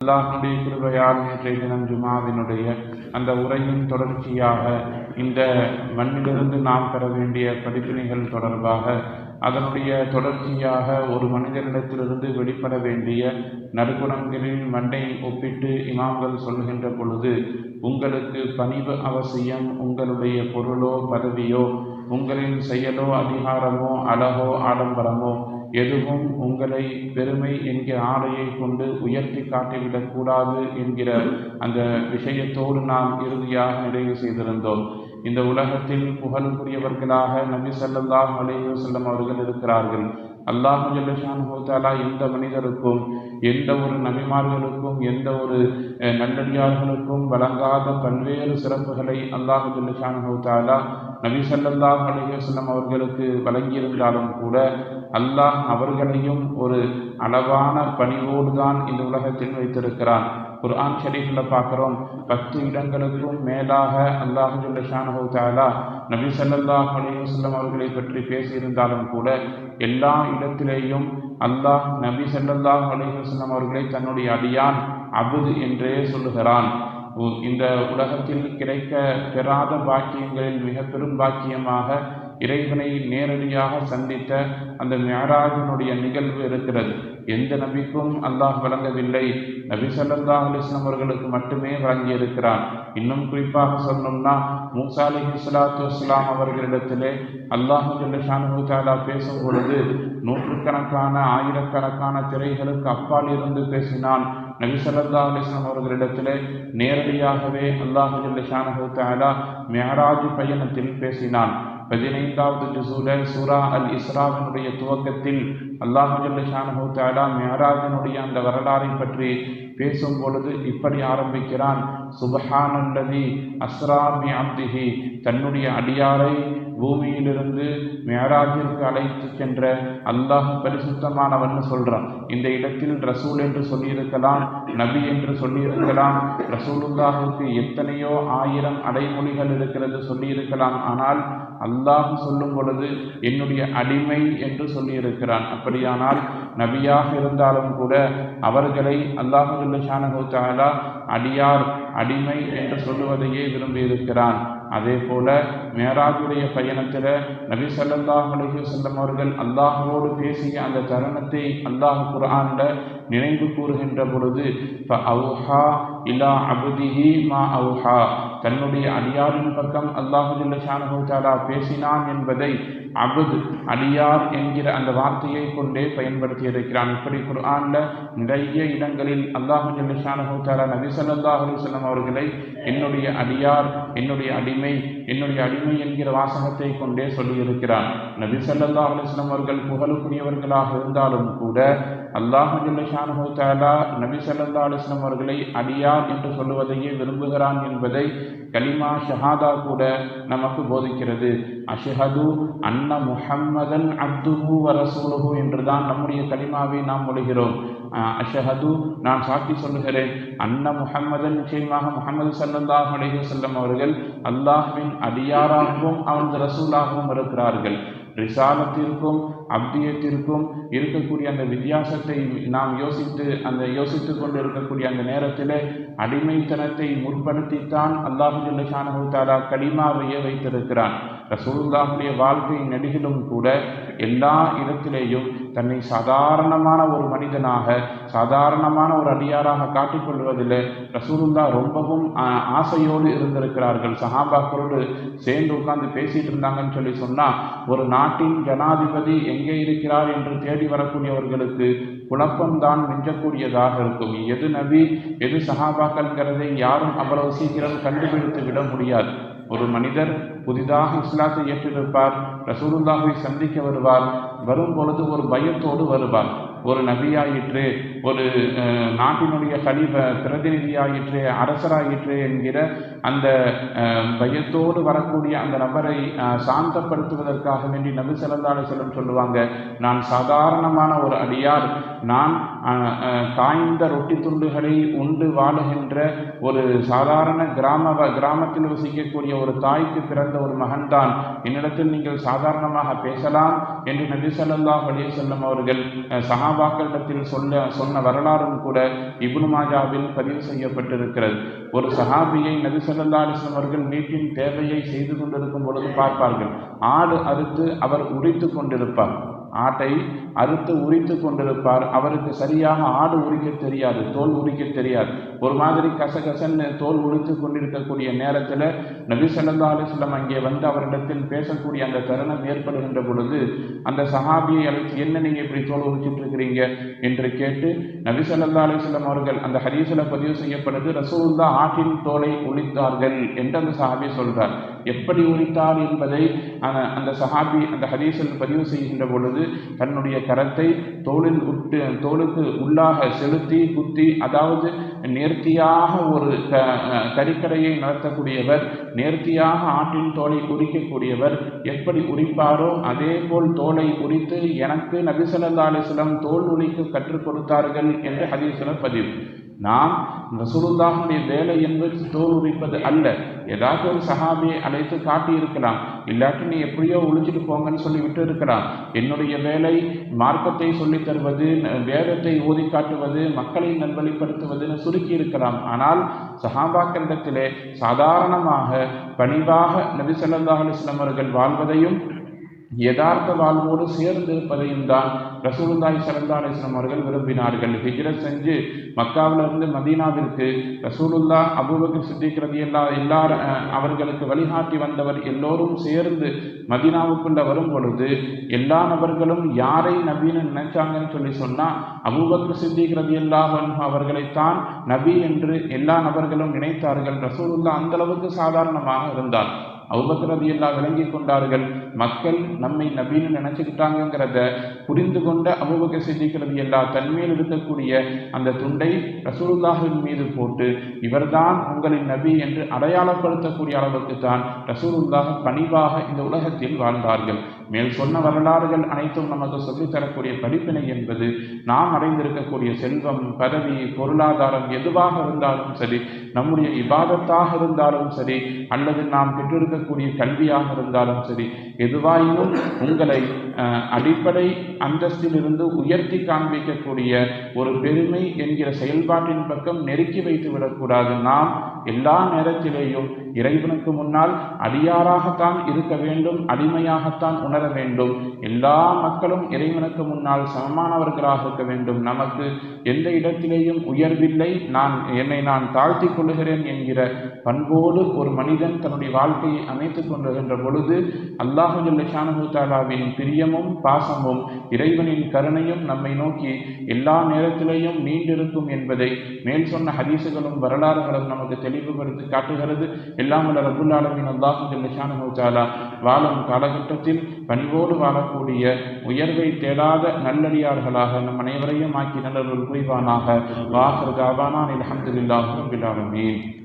அல்லாஹனுடைய கிருபையால் நேற்றைய தினம் ஜுமாவினுடைய அந்த உரையின் தொடர்ச்சியாக இந்த மண்ணிலிருந்து நாம் பெற வேண்டிய படிப்பினைகள் தொடர்பாக அதனுடைய தொடர்ச்சியாக ஒரு மனிதனிடத்திலிருந்து வெளிப்பட வேண்டிய நற்குணங்களின் மண்டை ஒப்பிட்டு இமாம்கள் சொல்கின்ற பொழுது உங்களுக்கு பணிவு அவசியம் உங்களுடைய பொருளோ பதவியோ உங்களின் செயலோ அதிகாரமோ அழகோ ஆடம்பரமோ எதுவும் உங்களை பெருமை என்கிற ஆடையை கொண்டு உயர்த்தி காட்டிவிடக்கூடாது என்கிற அந்த விஷயத்தோடு நாம் இறுதியாக நிறைவு செய்திருந்தோம். இந்த உலகத்தில் புகழுக்குரியவர்களாக நபி சல்லாஹ் அலைஹி செல்லம் அவர்கள் இருக்கிறார்கள். அல்லாஹு ஜல்லஷான் ஹோத்தாலா எந்த மனிதருக்கும் எந்த ஒரு நபிமார்களுக்கும் எந்த ஒரு நல்லடியார்களுக்கும் வழங்காத பல்வேறு சிறப்புகளை அல்லாஹு ஜல்லஷான் ஹோத்தாலா நபி சல்லாஹ் அலைஹி வஸல்லம் அவர்களுக்கு வழங்கியிருந்தாலும் கூட அல்லாஹ் அவர்களையும் ஒரு அளவான பணிவோடு தான் இந்த உலகத்தில் வைத்திருக்கிறான். குர்ஆன் ஷரீஃபில் பார்க்குறோம் பத்து இடங்களுக்கும் மேலாக அல்லாஹு ஜல்லஷானஹு தாலா நபி ஸல்லல்லாஹு அலைஹி அவர்களை பற்றி பேசியிருந்தாலும் கூட எல்லா இடத்திலேயும் அல்லாஹ் நபி ஸல்லல்லாஹு அலைஹி அவர்களை தன்னுடைய அடியான் அபுது என்றே சொல்லுகிறான். உ- இந்த உலகத்தில் கிடைக்க பெறாத பாக்கியங்களில் மிக பெரும் பாக்கியமாக இறைவனை நேரடியாக சந்தித்த அந்த மேராஜினுடைய நிகழ்வு இருக்கிறது. எந்த நபிக்கும் அல்லாஹ் வழங்கவில்லை. நபி சல்லா அலிஸ்லாம் அவர்களுக்கு மட்டுமே வழங்கியிருக்கிறான். இன்னும் குறிப்பாக சொன்னோம்னா மூசா அலி ஸலாத்து இஸ்லாம் அவர்களிடத்திலே அல்லாஹு ஜல்லஷானு தஆலா பேசும் பொழுது நூற்றுக்கணக்கான ஆயிரக்கணக்கான திரைகளுக்கு அப்பால் இருந்து பேசினான். நபி சல்லா அலிஸ்லாம் அவர்களிடத்திலே நேரடியாகவே அல்லாஹு ஜல்லஷானு தாலா மியராஜ் பயணத்தில் பேசினான். പതിനൈന്താമത് ജുസൂലെ സൂറ അൽ ഇസ്രാമിനുടേ തുവക്കത്തിൽ அல்லாஹு ஜல்லஷானஹு தஆலா மியராஜினுடைய அந்த வரலாறை பற்றி பேசும் பொழுது இப்படி ஆரம்பிக்கிறான். சுபஹானல்லதி அஸ்ரா பி அப்திஹி தன்னுடைய அடியாரை பூமியிலிருந்து மேராஜிற்கு அழைத்து சென்ற அல்லாஹ் பரிசுத்தமானவன் சொல்றான். இந்த இடத்தில் ரசூல் என்று சொல்லியிருக்கலாம் நபி என்று சொல்லியிருக்கலாம் ரசூலுல்லாஹுக்கு எத்தனையோ ஆயிரம் அடைமொழிகள் இருக்கிறது சொல்லியிருக்கலாம். ஆனால் அல்லாஹ் சொல்லும் பொழுது என்னுடைய அடிமை என்று சொல்லியிருக்கிறான். அப்படியானால் நபியாக இருந்தாலும் கூட அவர்களை அல்லாஹு ஷானகோத்தாலா அடியார் அடிமை என்று சொல்லுவதையே விரும்பியிருக்கிறான். அதே போல மேராஜுடைய பயணத்தில் நபி ஸல்லல்லாஹு அலைஹி வஸல்லம் அவர்கள் அல்லாஹோடு பேசிய அந்த தருணத்தை அல்லாஹ் குர்ஆன்ல நினைவு கூறுகின்ற பொழுது அவுஹா இலா அபுதிஹி மா அவுஹா தன்னுடைய அடியாரின் பக்கம் அல்லாஹுல்ல ஜல்லஷானஹு பேசினான் என்பதை அபுத் அடியார் என்கிற அந்த வார்த்தையை கொண்டே பயன்படுத்தி இருக்கிறான். இப்படி குர்ஆன்ல நிறைய இடங்களில் அல்லாஹுல்ல ஜல்லஷானஹு தஆலா நபி ஸல்லல்லாஹு அவர்களை என்னுடைய அடியார் என்னுடைய அடிமை என்னுடைய அடிமை என்கிற வாசகத்தை கொண்டே சொல்லியிருக்கிறான். நபி ஸல்லல்லாஹு அலைஹி அவர்கள் புகழுக்குரியவர்களாக இருந்தாலும் கூட அல்லாஹு ஜல்லஷானஹு நபி சல்லா அலுவலம் அவர்களை அடியார் என்று சொல்லுவதையே விரும்புகிறான் என்பதை கலிமா ஷஹாதா கூட நமக்கு போதிக்கிறது. அஷஹது அன்ன முஹம்மதன் அப்துஹு வ ரசூலுஹு என்றுதான் நம்முடைய கலிமாவை நாம் மொழிகிறோம் அஷஹது நான் சாட்சி சொல்லுகிறேன். அன்ன முஹம்மதன் நிச்சயமாக முகமது ஸல்லல்லாஹு அலைஹி வஸல்லம் அவர்கள் அல்லாஹ்வின் அடியாராகவும் அவனது ரசூலாகவும் இருக்கிறார்கள். ரிசாலத்திற்கும் அப்தியத்திற்கும் இருக்கக்கூடிய அந்த வித்தியாசத்தை நாம் யோசித்து அந்த யோசித்து கொண்டு இருக்கக்கூடிய அந்த நேரத்தில் அடிமைத்தனத்தை முற்படுத்தித்தான் அல்லாஹு ஜல்லஷானு தாலா கலிமாவையே வைத்திருக்கிறான். ரசூலுல்லாஹுடைய வாழ்க்கை நெடுகிலும் கூட எல்லா இடத்திலேயும் தன்னை சாதாரணமான ஒரு மனிதனாக சாதாரணமான ஒரு அடியாராக காட்டிக்கொள்வதில் ரசூலுல்லா ரொம்பவும் ஆசையோடு இருந்திருக்கிறார்கள். சஹாபாக்களோடு சேர்ந்து உட்கார்ந்து பேசிட்டு இருந்தாங்கன்னு சொல்லி சொன்னால் ஒரு நாட்டின் ஜனாதிபதி எங்கே இருக்கிறார் என்று தேடி வரக்கூடியவர்களுக்கு குழப்பம்தான் மிஞ்சக்கூடியதாக இருக்கும். எது நபி எது சஹாபாக்கள்ங்கிறதை யாரும் அவ்வளவு சீக்கிரம் கண்டுபிடித்து விட முடியாது. ஒரு மனிதர் புதிதாக இஸ்லாத்தை ஏற்றிருப்பார் ரசூலுல்லாஹை சந்திக்க வருவார் வரும் பொழுது ஒரு பயத்தோடு வருவார். ஒரு நபியாயிற்று ஒரு நாட்டினுடைய கலிப பிரதிநிதியாயிற்று அரசராயிற்று என்கிற அந்த பயத்தோடு வரக்கூடிய அந்த நபரை சாந்தப்படுத்துவதற்காக வேண்டி நபி ஸல்லல்லாஹு செல்லும் சொல்லுவாங்க நான் சாதாரணமான ஒரு அடியார். நான் காய்ந்த ரொட்டி துண்டுகளை உண்டு வாழுகின்ற ஒரு சாதாரண கிராம வ- கிராமத்தில் வசிக்கக்கூடிய ஒரு தாய்க்கு பிறந்த ஒரு மகன்தான். என்னிடத்தில் நீங்கள் சாதாரணமாக பேசலாம் என்று நபி ஸல்லல்லாஹு அலி செல்லம் அவர்கள் அஹ், சஹாபாக்களிடத்தில் சொல்ல சொன்ன வரலாறும் கூட இப்னு மாஜாவில் பதிவு செய்யப்பட்டிருக்கிறது. ஒரு சஹாபியை நபி ஸல்லல்லாஹு அவர்கள் வீட்டின் தேவையை செய்து கொண்டிருக்கும் பொழுது பார்ப்பார்கள். ஆடு அறுத்து அவர் உடைத்து கொண்டிருப்பார். ஆட்டை அறுத்து உரித்து கொண்டிருப்பார். அவருக்கு சரியாக ஆடு உரிக்க தெரியாது தோல் உரிக்க தெரியாது. ஒரு மாதிரி கசகசன்னு தோல் உரித்து கொண்டிருக்கக்கூடிய நேரத்தில் நபி சல்லா அலைஹி அங்கே வந்து அவரிடத்தில் பேசக்கூடிய அந்த தருணம் ஏற்படுகின்ற பொழுது அந்த சஹாபியை அழைத்து என்ன நீங்கள் இப்படி தோல் உரிச்சிட்டு இருக்கிறீங்க? என்று கேட்டு நபி சல்லா அலைஹி அவர்கள் அந்த ஹரீசில் பதிவு செய்யப்படுது ரசூலுல்லா ஆட்டின் தோலை உரித்தார்கள் என்று அந்த சஹாபி சொல்கிறார் எப்படி உரித்தார் என்பதை அந்த- அந்த சஹாபி அந்த ஹதீஸில் பதிவு செய்கின்ற பொழுது தன்னுடைய கரத்தை தோளில் உட்டு தோலுக்கு உள்ளாக செலுத்தி குத்தி அதாவது நேர்த்தியாக ஒரு க கறிக்கடையை நடத்தக்கூடியவர் நேர்த்தியாக ஆட்டின் தோலை உரிக்கக்கூடியவர் எப்படி உரிப்பாரோ அதே போல் தோலை உரித்து எனக்கு நபிசல்லா அலிஸ்லம் தோல் உரிக்க கற்றுக் கொடுத்தார்கள் என்று ஹதீஸில் பதிவு. நாம் ரசூலுல்லாஹுடைய வேலை என்பது தோல் உரிப்பது அல்ல. ஏதாவது ஒரு சஹாபியை அழைத்து காட்டியிருக்கலாம். இல்லாட்டி நீ எப்படியோ ஒழிச்சிட்டு போங்கன்னு சொல்லி விட்டு இருக்கலாம் என்னுடைய வேலை மார்க்கத்தை சொல்லித் தருவது வேதத்தை ஓதி காட்டுவது மக்களை நல்வழிப்படுத்துவதுன்னு சுருக்கி இருக்கலாம் ஆனால் சஹாபாக்களிடத்திலே சாதாரணமாக பணிவாக நபி ஸல்லல்லாஹு அலுவலம் அவர்கள் வாழ்வதையும் யதார்த்த வாழ்வோடு சேர்ந்து இருப்பதையும் தான் ரசூலுல்லாஹி சரந்தாலேஸ்வரம் அவர்கள் விரும்பினார்கள். ஹிஜ்ரத் செஞ்சு மக்காவிலிருந்து மதீனாவிற்கு ரசூலுல்லா அபூபக் சித்திக்கிறது எல்லா எல்லார் அவர்களுக்கு வழிகாட்டி வந்தவர் எல்லோரும் சேர்ந்து மதீனாவுக்குள்ள வரும் பொழுது எல்லா நபர்களும் யாரை நபின்னு நினைச்சாங்கன்னு சொல்லி சொன்னா அபூபக்கர் சித்திக்கிறது ரலியல்லாஹு அவர்களைத்தான் நபி என்று எல்லா நபர்களும் நினைத்தார்கள். ரசூலுல்லா அந்த அளவுக்கு சாதாரணமாக இருந்தார் அவுபக்ரதியெல்லாம் ரலியல்லாஹு விளங்கி கொண்டார்கள். மக்கள் நம்மை நபின்னு நினைச்சுக்கிட்டாங்கிறத புரிந்து கொண்ட அபூபக்கர் சித்திக்கிறது எல்லா தன்மையில் இருக்கக்கூடிய அந்த துண்டை ரசூலுல்லாஹின் மீது போட்டு இவர்தான் உங்களின் நபி என்று அடையாளப்படுத்தக்கூடிய அளவுக்கு தான் ரசூலுல்லாஹ் பணிவாக இந்த உலகத்தில் வாழ்ந்தார்கள். மேல் சொன்ன வரலாறுகள் அனைத்தும் நமக்கு சொல்லித் தரக்கூடிய படிப்பினை என்பது நாம் அடைந்திருக்கக்கூடிய செல்வம் பதவி பொருளாதாரம் எதுவாக இருந்தாலும் சரி நம்முடைய இபாதத்தாக இருந்தாலும் சரி அல்லது நாம் பெற்றிருக்கக்கூடிய கல்வியாக இருந்தாலும் சரி எதுவாயினும் உங்களை அஹ், அடிப்படை அந்தஸ்திலிருந்து உயர்த்தி காண்பிக்கக்கூடிய ஒரு பெருமை என்கிற செயல்பாட்டின் பக்கம் நெருக்கி வைத்து விடக்கூடாது. நாம் எல்லா நேரத்திலேயும் இறைவனுக்கு முன்னால் அடியாராகத்தான் இருக்க வேண்டும் அடிமையாகத்தான் உணர வேண்டும். எல்லா மக்களும் இறைவனுக்கு முன்னால் சமமானவர்களாக இருக்க வேண்டும். நமக்கு எந்த இடத்திலேயும் உயர்வில்லை. நான் என்னை நான் தாழ்த்தி கொள்ளுகிறேன் என்கிற பண்போடு ஒரு மனிதன் தன்னுடைய வாழ்க்கையை அமைத்துக் கொண்டுகின்ற பொழுது அல்லாஹு ஷானஹூத்தாலாவின் பிரியமும் பாசமும் இறைவனின் கருணையும் நம்மை நோக்கி எல்லா நேரத்திலேயும் நீண்டிருக்கும் என்பதை மேல் சொன்ன ஹதீசுகளும் வரலாறுகளும் நமக்கு தெளிவுபடுத்தி காட்டுகிறது. எல்லாம் வல்ல ரபுல் ஆலமின் வாழும் காலகட்டத்தில் பணிவோடு வாழக்கூடிய உயர்வை தேடாத நல்லடியார்களாக நம் அனைவரையும் ஆக்கி நல்லொரு புரிவானாக. வாசர் தாபானா அல்ஹம்துலில்லாஹி ரபில் ஆலமீன்.